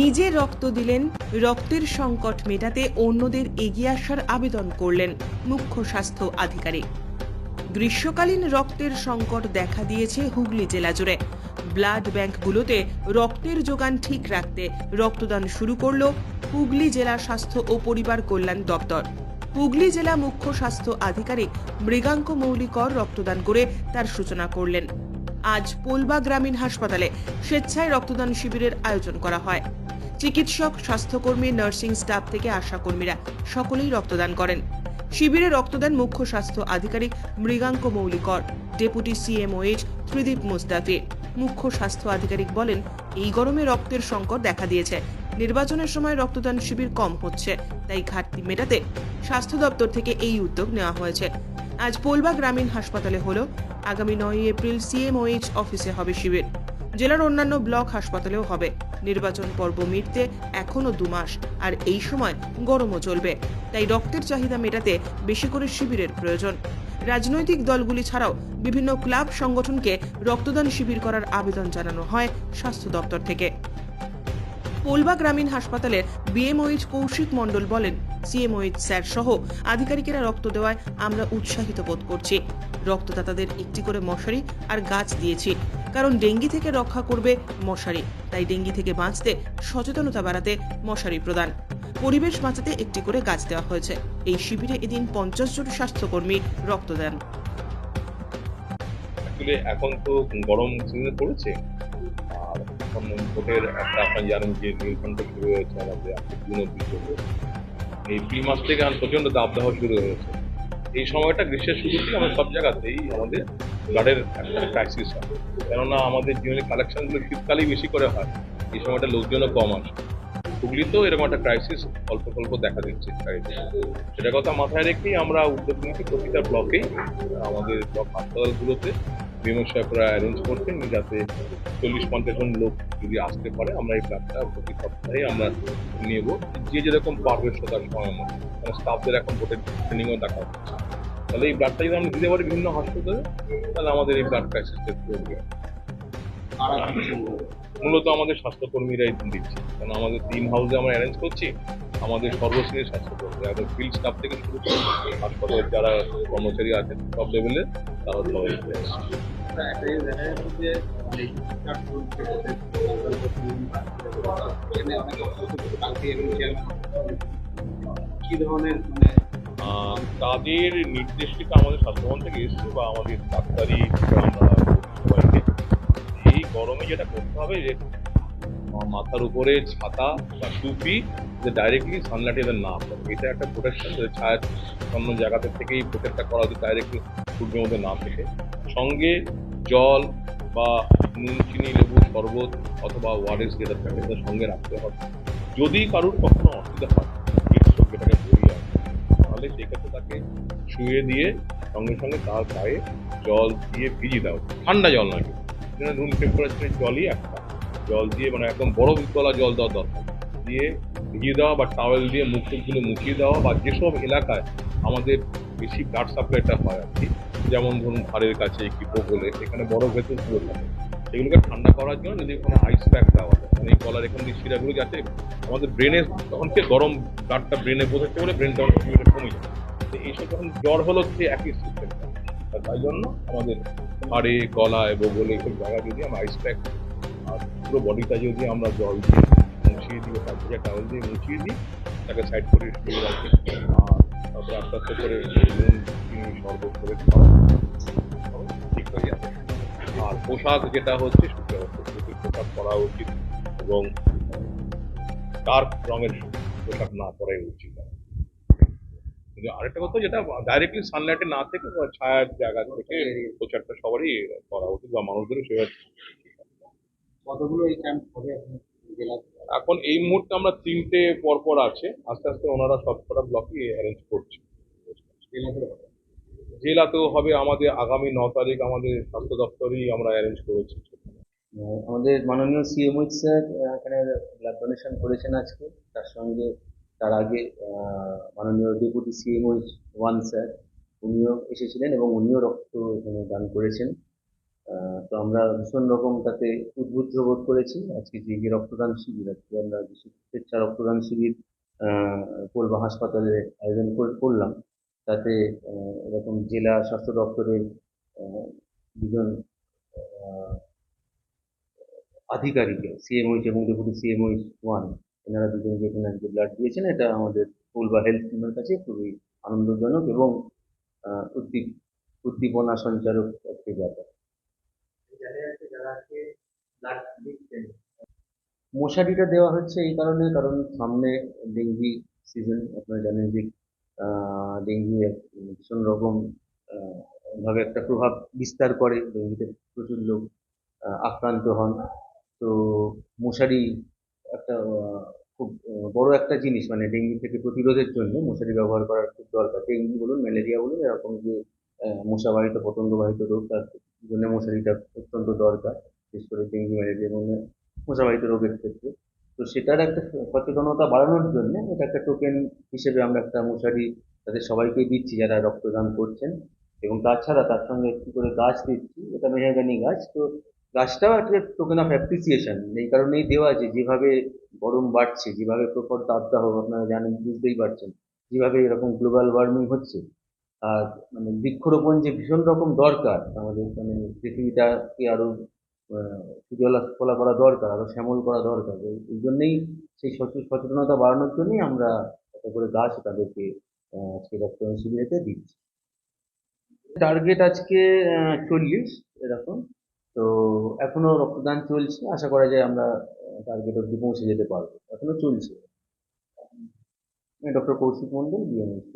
নিজে রক্ত দিলেন, রক্তের সংকট মেটাতে অন্যদের এগিয়ে আসার আবেদন করলেন মুখ্য স্বাস্থ্য আধিকারিক। গ্রীষ্মকালীন রক্তের সংকট দেখা দিয়েছে হুগলি জেলা জুড়ে। ব্লাড ব্যাংকগুলোতে রক্তের যোগান ঠিক রাখতে রক্তদান শুরু করল হুগলি জেলা স্বাস্থ্য ও পরিবার কল্যাণ দপ্তর। হুগলি জেলা মুখ্য স্বাস্থ্য আধিকারিক মৃগাঙ্ক মৌলিকর রক্তদান করে তার সূচনা করলেন। আজ পোলবা গ্রামীণ হাসপাতালে স্বেচ্ছায় রক্তদান শিবিরের আয়োজন করা হয়। চিকিৎসক, স্বাস্থ্যকর্মী, নার্সিং স্টাফ থেকে আশা কর্মীরা সকলেই রক্তদান করেন। শিবিরে রক্তদান মুখ্য স্বাস্থ্য আধিকারিক মৃগাঙ্ক মৌলিকর, ডেপুটি সিএমওএইচ ত্রিদীপ মুস্তাফি মুখ্য স্বাস্থ্য আধিকারিক বলেন, এই গরমে রক্তের সংকট দেখা দিয়েছে। নির্বাচনের সময় রক্তদান শিবির কম হচ্ছে, তাই ঘাটতি মেটাতে স্বাস্থ্য দপ্তর থেকে এই উদ্যোগ নেওয়া হয়েছে। আজ পোলবা গ্রামীণ হাসপাতালে হলো, আগামী নয় এপ্রিল সিএমওএইচ অফিসে হবে শিবির। জেলার অন্যান্য ব্লক হাসপাতালেও হবে। নির্বাচন পর্ব মিটতে এখনও দু মাস, আর এই সময় গরমও চলবে। তাই রক্তের চাহিদা মেটাতে বেশি করে শিবিরের প্রয়োজন। রাজনৈতিক দলগুলি ছাড়াও বিভিন্ন ক্লাব সংগঠনকে রক্তদান শিবির করার আবেদন জানানো হয় স্বাস্থ্য দপ্তর থেকে। পোলবা গ্রামীণ হাসপাতালের বিএমওইচ কৌশিক মণ্ডল বলেন সিএমওইচ স্যার সহ আধিকারিকেরা রক্ত দেওয়ায় আমরা উৎসাহিত বোধ করছি। রক্তদাতাদের একটি করে মশারি আর গাছ দিয়েছি। কারণ ডেঙ্গি থেকে রক্ষা করবে মশারি। তাই ডেঙ্গি থেকে বাঁচতে সচেতনতা বাড়াতে মশারি প্রদান। পরিবেশ বাঁচাতে একটি করে গাছ দেওয়া হয়েছে। এই শিবিরে এদিন পঞ্চাশ জন স্বাস্থ্যকর্মী রক্ত দেন। এখন তো গরম সিজনে পড়েছে। আর এখন ভোটের একটা আপনার জানেন যে নীলকণ্ঠ শুরু হয়েছে আমাদের আপনি জুন অব্দি চলবে এপ্রিল মাস থেকে প্রচণ্ড দাবদাহ শুরু হয়েছে। এই সময়টা গ্রীষ্মের শুরুতেই আমরা সব জায়গাতেই আমাদের ব্লাডের একটা ক্রাইসিস হয়। কেননা আমাদের জীবনের কালেকশনগুলো শীতকালেই বেশি করে হয়। এই সময়টা লোকজনও কম আসে। হুগলিতেও এরকম একটা ক্রাইসিস অল্প স্বল্প দেখা দিচ্ছে চারিদিকে। সেটা কথা মাথায় রেখেই আমরা উদ্যোগ নিয়েছি প্রতিটা ব্লকেই আমাদের ব্লক হাসপাতালগুলোতে। বিমর্শকরা অ্যারেঞ্জ করছেন যাতে চল্লিশ, পঞ্চাশ জন লোক যদি আসতে পারে, আমরা এই ব্লাডটা প্রতি সপ্তাহে আমরা নেব। যে যেরকম পারবে তার সময় মতো মানে স্টাফদের এখন ভোটের ট্রেনিংও দেখা হচ্ছে তাহলে এই ব্লাডটা যদি আমরা দিতে পারি বিভিন্ন হাসপাতালে তাহলে আমাদের এই ব্লাড ক্রাইসিসটা চলবে মূলত আমাদের স্বাস্থ্যকর্মীরাই দিচ্ছে। কারণ আমাদের টিম হাউসে আমরা অ্যারেঞ্জ করছি আমাদের সর্বশ্রেণীর স্বাস্থ্যকর্মী একদম ফিল্ড স্টাফ থেকে শুরু করে হাসপাতালের যারা কর্মচারী আছেন সব লেভেলে তারা সবাই চেয়ারম্যান কি ধরনের মানে তাদের নির্দেশিকা আমাদের স্বাস্থ্যভবন থেকে এসছে বা আমাদের ডাক্তারি সবাইকে। এই গরমে যেটা করতে হবে যে মাথার উপরে ছাতা বা টুপি যে ডাইরেক্টলি সানলাইটে এদের না পড়ে। এটা একটা প্রোটেকশন যে ছায়া অন্য জায়গাতে থেকেই প্রোটেক্টটা করা হচ্ছে ডাইরেক্টলি সূর্যের মধ্যে না থেকে সঙ্গে জল বা নুন, চিনি, লেবু, শরবত অথবা ওয়ারেস যেটা থাকে সঙ্গে রাখতে হবে। যদি কারোর কখনো অসুবিধা হয় শুয়ে দিয়ে সঙ্গে সঙ্গে তার গায়ে জল দিয়ে ভিজিয়ে দাও। ঠান্ডা জল নয় কিন্তু। রুম টেম্পারেচারের জলই একটা। জল দিয়ে মানে একদম বরফ তলা জল দেওয়া দরকার। দিয়ে ভিজিয়ে দেওয়া বা টাওয়েল দিয়ে মুখ টুকগুলো মুছিয়ে দেওয়া বা যেসব এলাকায় আমাদের বেশি ব্লাড সাপ্লাইটা হয় আর কি, যেমন ধরুন ঘাড়ের কাছে কি বলে এখানে বরফ ভেতর পুরো থাকে। সেগুলোকে ঠান্ডা করার জন্য যদি কোনো আইস প্যাক দেওয়া হয় মানে এই গলার এখানে যে শিরাগুলো যাতে আমাদের ব্রেনে তখন গরম ব্লাডটা ব্রেনে বোঝাচ্ছে বলে ব্রেন তখন কমে যায়। এইসব যখন জ্বর হলো সে একই সিস্টেমটা তাই জন্য আমাদের হাড়ে, গলায়, বগলে এইসব জায়গায় যদি আমরা আইস প্যাক আর পুরো বডিটা যদি আমরা জল দিয়ে মুছিয়ে দিই, তার থেকে টাওয়াল দিয়ে মুছিয়ে দিই, তাকে সাইড করে শুয়ে রাখি। আর তারপরে আস্তে আস্তে করে নুন, চিনি, শরবত করে ঠিক হয়ে যাবে। আর পোশাক যেটা হচ্ছে সুতির পোশাক পরা উচিত এবং ডার্ক রঙের পোশাক না পরাই উচিত। আরেকটা কথা যেটা ডাইরেক্টলি সানলাইটে না থেকে ছায়ার জায়গা থেকে প্রচারটা সবারই করা উচিত বা মানুষদেরও সেভাবে কতগুলো এই ক্যাম্প হবে এখন এই মুহূর্তে আমরা তিনটে পরপর আছে। আস্তে আস্তে ওনারা সব কটা ব্লকই অ্যারেঞ্জ করছে। জেলাতেও হবে? আমাদের আগামী ন তারিখ আমাদের স্বাস্থ্য দপ্তরেই আমরা অ্যারেঞ্জ করেছি। আমাদের মাননীয় সিএমওইচ স্যার এখানে ব্লাড ডোনেশন করেছেন আজকে। তার সঙ্গে তার আগে মাননীয় ডেপুটি সিএমওইচ ওয়ান স্যার, উনিও এসেছিলেন এবং উনিও রক্ত এখানে দান করেছেন। তো আমরা ভীষণ রকম তাতে উদ্বুদ্ধ বোধ করেছি। আজকে যে যে রক্তদান শিবির, আজকে আমরা স্বেচ্ছা রক্তদান শিবির কোলবা হাসপাতালে আয়োজন কর- করলাম। তাতে এরকম জেলা স্বাস্থ্য দপ্তরের দুজন আধিকারিক সিএমওইচ এবং ডেপুটি সিএমওইচ ওয়ান এনারা দুজন যেখানে আজকে ব্লাড দিয়েছেন, এটা আমাদের স্কুল বা হেলথ টিমের কাছে খুবই আনন্দজনক এবং উদ্দীপ, উদ্দীপনা সঞ্চারক একটি ব্যাপার। মশারিটা দেওয়া হচ্ছে এই কারণে, কারণ সামনে ডেঙ্গি সিজন আপনারা জানেন যে ডেঙ্গি ভীষণ রকম ভাবে একটা প্রভাব বিস্তার করে। ডেঙ্গিতে প্রচুর লোক আক্রান্ত হন। তো মশারি একটা খুব বড় একটা জিনিস মানে ডেঙ্গি থেকে প্রতিরোধের জন্য মশারি ব্যবহার করার খুব দরকার। ডেঙ্গি বলুন, ম্যালেরিয়া বলুন, এরকম যে মশাবাহিত, পতঙ্গবাহিত রোগ, তার জন্য মশারিটা অত্যন্ত দরকার, বিশেষ করে ডেঙ্গি, ম্যালেরিয়া এবং মশাবাহিত রোগের ক্ষেত্রে। তো সেটার একটা সচেতনতা বাড়ানোর জন্য এটা একটা টোকেন হিসেবে আমরা একটা মশারি তাদের সবাইকে দিচ্ছি যারা রক্তদান করছেন। এবং তাছাড়া তার সঙ্গে একটি করে গাছ দিচ্ছি, এটা মেহগানি গাছ। তো গাছটাও একটা টোকেন অফ অ্যাপ্রিসিয়েশন এই কারণেই দেওয়া আছে, যেভাবে গরম বাড়ছে, যেভাবে প্রখর তাপদাহ, আপনারা জানেন, বুঝতেই পারছেন, যেভাবে এরকম গ্লোবাল ওয়ার্মিং হচ্ছে, আর মানে বৃক্ষরোপণ যে ভীষণ রকম দরকার, আমাদের মানে পৃথিবীটাকে আরও সুজলা করা দরকার আরও শ্যামল করা দরকার, এই- জন্যেই সেই সচেতনতা বাড়ানোর জন্যই আমরা একটা করে গাছ তাদেরকে আজকে রক্তদান শিবিরেতে দিচ্ছি। টার্গেট আজকে চল্লিশ, এরকম। তো এখনও রক্তদান চলছে, আশা করা যায় আমরা টার্গেট অব্দি পৌঁছে যেতে পারব। এখনও চলছে। Doctor Kaushik Mondal BMS